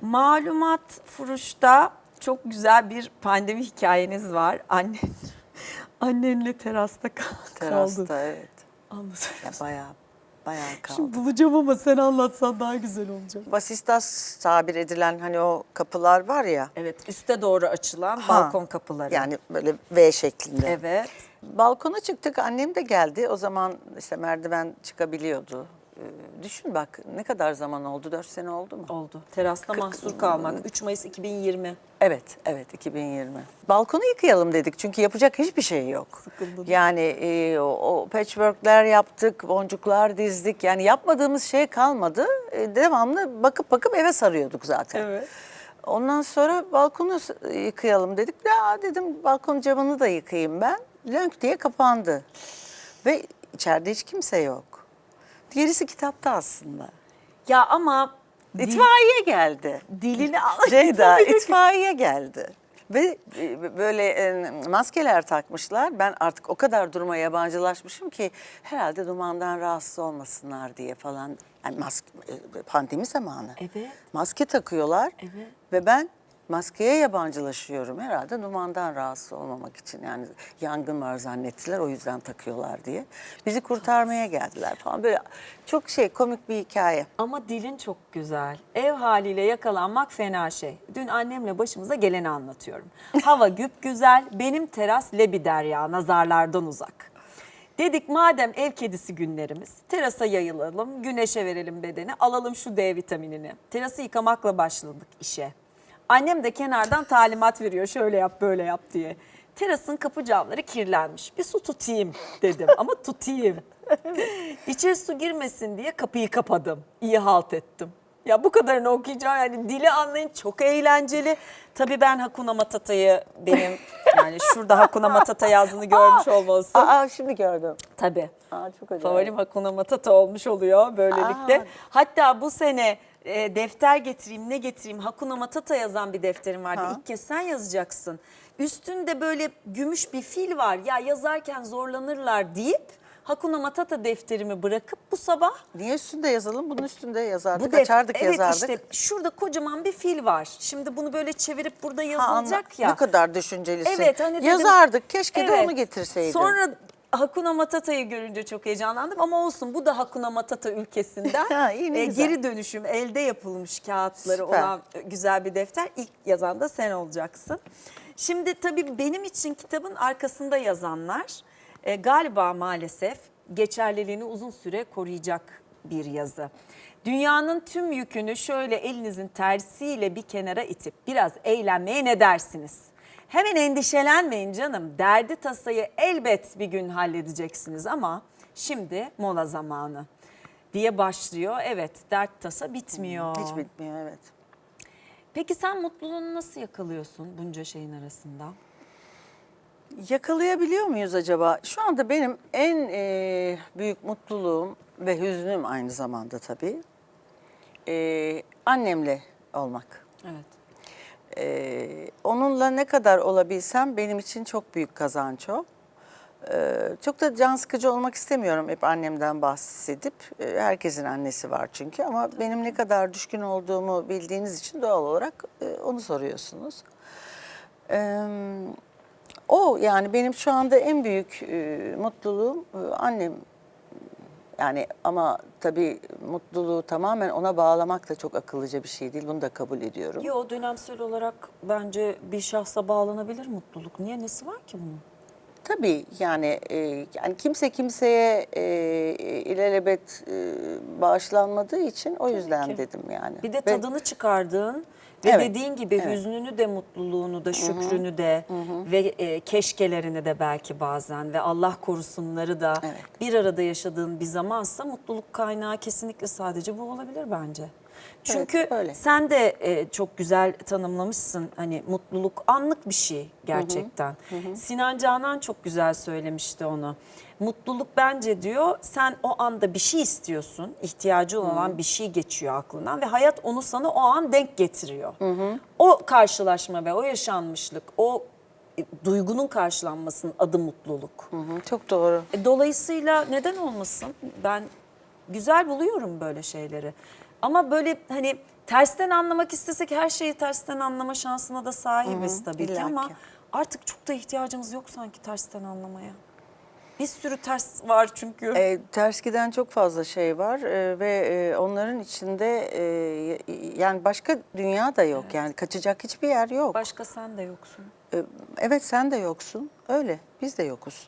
Malumat Furuş'ta çok güzel bir pandemi hikayeniz var. Annen, annenle terasta kal- kaldın. Terasta evet. Anlat. Ya bayağı bayağı kaldı. Şimdi bulacağım ama sen anlatsan daha güzel olacak. Basistas tabir edilen hani o kapılar var ya. Evet, üste doğru açılan Ha, balkon kapıları. Yani böyle V şeklinde. Evet. Balkona çıktık annem de geldi. O zaman işte merdiven çıkabiliyordu. Ee, düşün bak ne kadar zaman oldu? 4 sene oldu mu? Oldu. Terasta mahsur kalmak. 3 Mayıs 2020. Evet, evet 2020. Balkonu yıkayalım dedik çünkü yapacak hiçbir şey yok. Sıkıldın. Yani e, o, o patchworkler yaptık, boncuklar dizdik. Yani yapmadığımız şey kalmadı. E, devamlı bakıp bakıp eve sarıyorduk zaten. Evet. Ondan sonra balkonu s- yıkayalım dedik. Ya dedim balkon camını da yıkayayım ben. Lönk diye kapandı. Ve içeride hiç kimse yok. Gerisi kitapta aslında. Ya ama İtfaiye geldi. dilini al. Ceyda itfaiye geldi. Ve e, böyle e, maskeler takmışlar. Ben artık o kadar duruma yabancılaşmışım ki herhalde dumandan rahatsız olmasınlar diye falan. Yani maske, pandemi zamanı. Evet. Maske takıyorlar. Evet. Ve ben maskeye yabancılaşıyorum herhalde dumandan rahatsız olmamak için. Yani yangın var zannettiler o yüzden takıyorlar diye. Bizi kurtarmaya geldiler falan. Böyle çok şey komik bir hikaye. Ama dilin çok güzel. Ev haliyle yakalanmak fena şey. Dün annemle başımıza geleni anlatıyorum. Hava güp güzel, benim teras lebi derya, nazarlardan uzak. Dedik madem ev kedisi günlerimiz, terasa yayılalım, güneşe verelim bedeni, alalım şu D vitaminini. Terası yıkamakla başladık işe. Annem de kenardan talimat veriyor, şöyle yap, böyle yap diye. Terasın kapı camları kirlenmiş. Bir su tutayım dedim ama tutayım. İçeri su girmesin diye kapıyı kapadım. İyi halt ettim. Ya bu kadarını okuyacağım yani dili anlayın çok eğlenceli. Tabii ben Hakuna Matata'yı benim yani şurada Hakuna Matata yazdığını görmüş olmalısın. Aa şimdi gördüm. Tabii. Aa çok acayip. Favorim Hakuna Matata olmuş oluyor böylelikle. Aa. Hatta bu sene e, defter getireyim ne getireyim Hakuna Matata yazan bir defterim vardı. Ha. İlk kez sen yazacaksın. Üstünde böyle gümüş bir fil var. Ya yazarken zorlanırlar deyip Hakuna Matata defterimi bırakıp bu sabah Niye üstünde yazalım? Bunun üstünde yazardık, bu açardık evet yazardık. işte şurada kocaman bir fil var. Şimdi bunu böyle çevirip burada Ha, yazılacak anla- ya. Ne kadar düşüncelisin. Evet hani dedim- Yazardık. Keşke de Evet. onu getirseydin. Sonra Hakuna Matata'yı görünce çok heyecanlandım ama olsun bu da Hakuna Matata ülkesinden Ha, e, geri dönüşüm elde yapılmış kağıtları Süper. olan güzel bir defter. İlk yazan da sen olacaksın. Şimdi tabii benim için kitabın arkasında yazanlar e, galiba maalesef geçerliliğini uzun süre koruyacak bir yazı. Dünyanın tüm yükünü şöyle elinizin tersiyle bir kenara itip biraz eğlenmeye ne dersiniz? Hemen endişelenmeyin canım. Derdi tasayı elbet bir gün halledeceksiniz ama şimdi mola zamanı diye başlıyor. Evet dert tasa bitmiyor. Hiç bitmiyor evet. Peki sen mutluluğunu nasıl yakalıyorsun bunca şeyin arasında? Yakalayabiliyor muyuz acaba? Şu anda benim en e, büyük mutluluğum ve hüznüm aynı zamanda tabii. e, annemle olmak. Evet. Onunla ne kadar olabilsem benim için çok büyük kazanç o. Ee, çok da can sıkıcı olmak istemiyorum hep annemden bahsedip. Ee, herkesin annesi var çünkü ama benim ne kadar düşkün olduğumu bildiğiniz için doğal olarak e, onu soruyorsunuz. Ee, o yani benim şu anda en büyük e, mutluluğum e, annem yani ama tabii mutluluğu tamamen ona bağlamak da çok akıllıca bir şey değil. Bunu da kabul ediyorum. Yo dönemsel olarak bence bir şahsa bağlanabilir mutluluk. Niye nesi var ki bunun? Tabii yani e, yani kimse kimseye e, ilelebet e, bağışlanmadığı için o yüzden ki. dedim yani. Bir de Ve- tadını çıkardığın ve Evet, dediğin gibi evet. hüznünü de mutluluğunu da şükrünü de ve e, keşkelerini de belki bazen ve Allah korusunları da Evet. bir arada yaşadığın bir zamansa mutluluk kaynağı kesinlikle sadece bu olabilir bence. Çünkü öyle. sen de e, çok güzel tanımlamışsın hani mutluluk anlık bir şey gerçekten. Sinan Canan çok güzel söylemişti onu. Mutluluk bence diyor sen o anda bir şey istiyorsun, ihtiyacı olan bir şey geçiyor aklından ve hayat onu sana o an denk getiriyor. O karşılaşma ve o yaşanmışlık, o e, duygunun karşılanmasının adı mutluluk. Hı hı, çok doğru. E, Dolayısıyla neden olmasın? Ben güzel buluyorum böyle şeyleri. Ama böyle hani tersten anlamak istesek her şeyi tersten anlama şansına da sahibiz tabii ki ama ki. artık çok da ihtiyacımız yok sanki tersten anlamaya. Bir sürü ters var çünkü. E, ters giden çok fazla şey var e, ve e, onların içinde e, yani başka dünya da yok. Yani kaçacak hiçbir yer yok. Başka sen de yoksun. E, evet sen de yoksun. Öyle. Biz de yokuz.